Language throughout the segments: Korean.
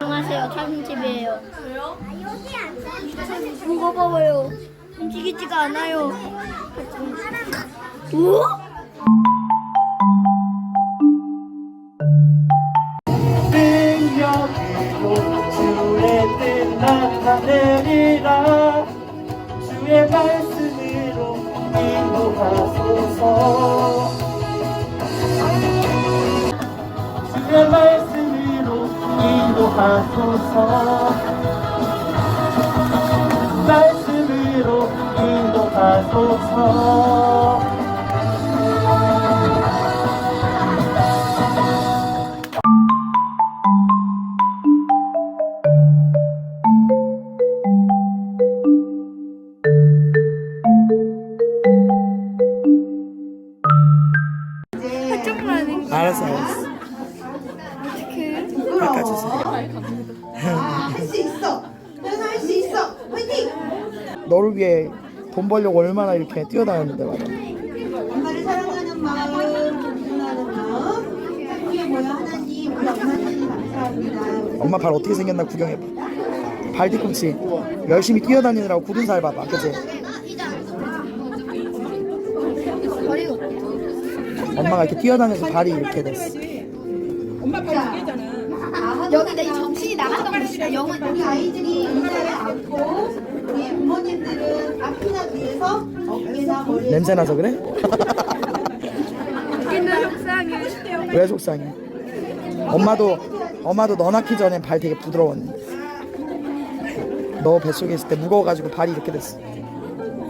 안녕하세요. 참집이에요. 왜요? 이거 봐봐요. 움직이지가 않아요. 오? 능력으로 주의 뜻 나타내리라 주의 말씀 하소서 말씀으로 인도하소서 깎아주세요 할수 있어. 현아 할수 있어. 화이팅! 너를 위해 돈 벌려고 얼마나 이렇게 뛰어다녔는데 말이야 엄마를 사랑하는 마음, 존중하는 마음. 착하게 모여 하나님, 우리 엄마 하나님 감사합니다. 엄마 발 어떻게 생겼나 구경해봐 발 뒤꿈치 열심히 뛰어다니느라고 굳은 살 봐봐 그치? 엄마가 이렇게 뛰어다녀서 발이 이렇게 됐어 여기 내 정신이 나갔던 곳이야. 영은 우리 아이들이 의자를 안고 우리 부모님들은 앞이나 뒤에서 어깨나 머리에 냄새 나서 그래? 왜 속상해? 엄마도 엄마도 너 낳기 전엔 발 되게 부드러웠는데 너 뱃속에 있을 때 무거워가지고 발이 이렇게 됐어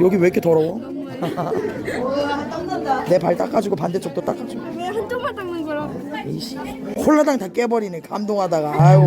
여기 왜 이렇게 더러워? 우와 땀난다. 내 발 닦아주고 반대쪽도 닦아줘 왜 한쪽 홀라당 다 깨버리네 감동하다가. 아유